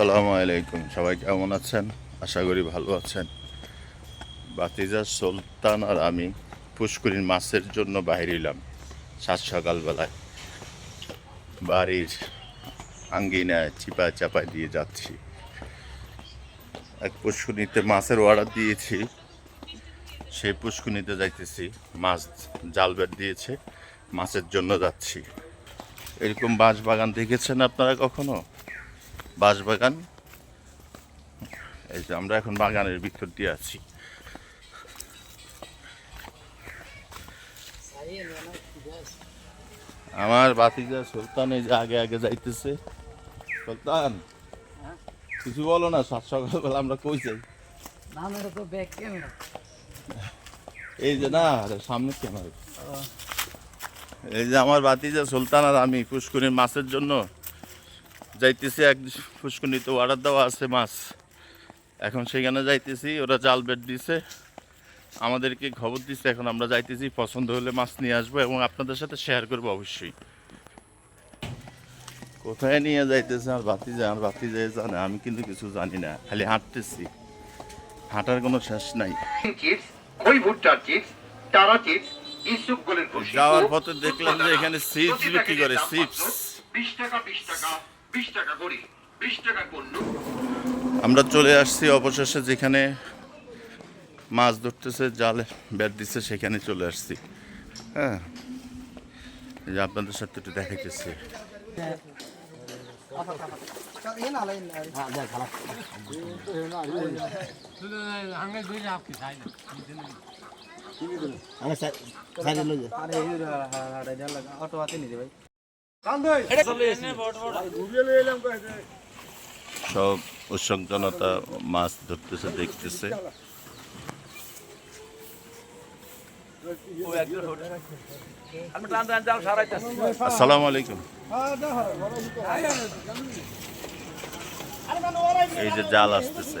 আসসালামু আলাইকুম। সবাই কেমন আছেন? আশা করি ভালো আছেন। বাতিজা সুলতান আর আমি পুষ্করিণ মাছের জন্য বাইরে এলাম সাত সকালবেলায়। বাড়ির আঙ্গিনায় চিপা চাপা দিয়ে যাচ্ছি। এক পুষ্করিণীতে মাছের অর্ডার দিয়েছি। সেই পুষ্করিণীতে যাইতেছি। মাছ জাল বেট দিয়েছে। মাছের জন্য যাচ্ছি। এরকম বাঁশ বাগান দেখেছেন আপনারা কখনো? বাঁশবাগান। এই যে আমরা এখন বাগানের ভিতর দিয়ে আছি। আমার বাতিজা সুলতান এই যে আগে আগে যাইতেছে। সুলতান কিছু বলো না সাত সকালবেলা আমরা কই যাই? এই যে না আরে সামনে ক্যামেরা। এই যে আমার বাতিজা সুলতান আর আমি পুষ্করিণীর মাছের জন্য যাইতেছি এক পুষ্করিণীতে অর্ডার দেওয়া আছে মাছ। এখন সেখানে যাইতেছি ওরা জাল বেট দিছে। আমাদেরকে খবর দিচ্ছে এখন আমরা যাইতেছি পছন্দ হলে মাছ নিয়ে আসব এবং আপনাদের সাথে শেয়ার করব অবশ্যই। কোথায় নিয়ে যাইতেছে আর বাতি যায় আর বাতি যায় জানে আমি কিন্তু কিছু জানি না খালি হাঁটতেছি। হাঁটার কোনো শেষ নাই। যাওয়ার পথে দেখলাম যে এখানে চিপস বিক্রি করে চিপস বিশ টাকা বিশ টাকা। বিশ টাকা করে বিশ টাকা পণ্য আমরা চলে আসছি অবশেষে যেখানে মাছ ধরতেছে জালে ব্যাট দিচ্ছে সেখানে চলে আসছি হ্যাঁ যে আপনাদের সাথে একটু দেখাইতেছি অটো আছে ভাই সব উৎসব জনতা মাছ ধরতেছে দেখতেছে। আসসালামু আলাইকুম। এই যে জাল আসতেছে।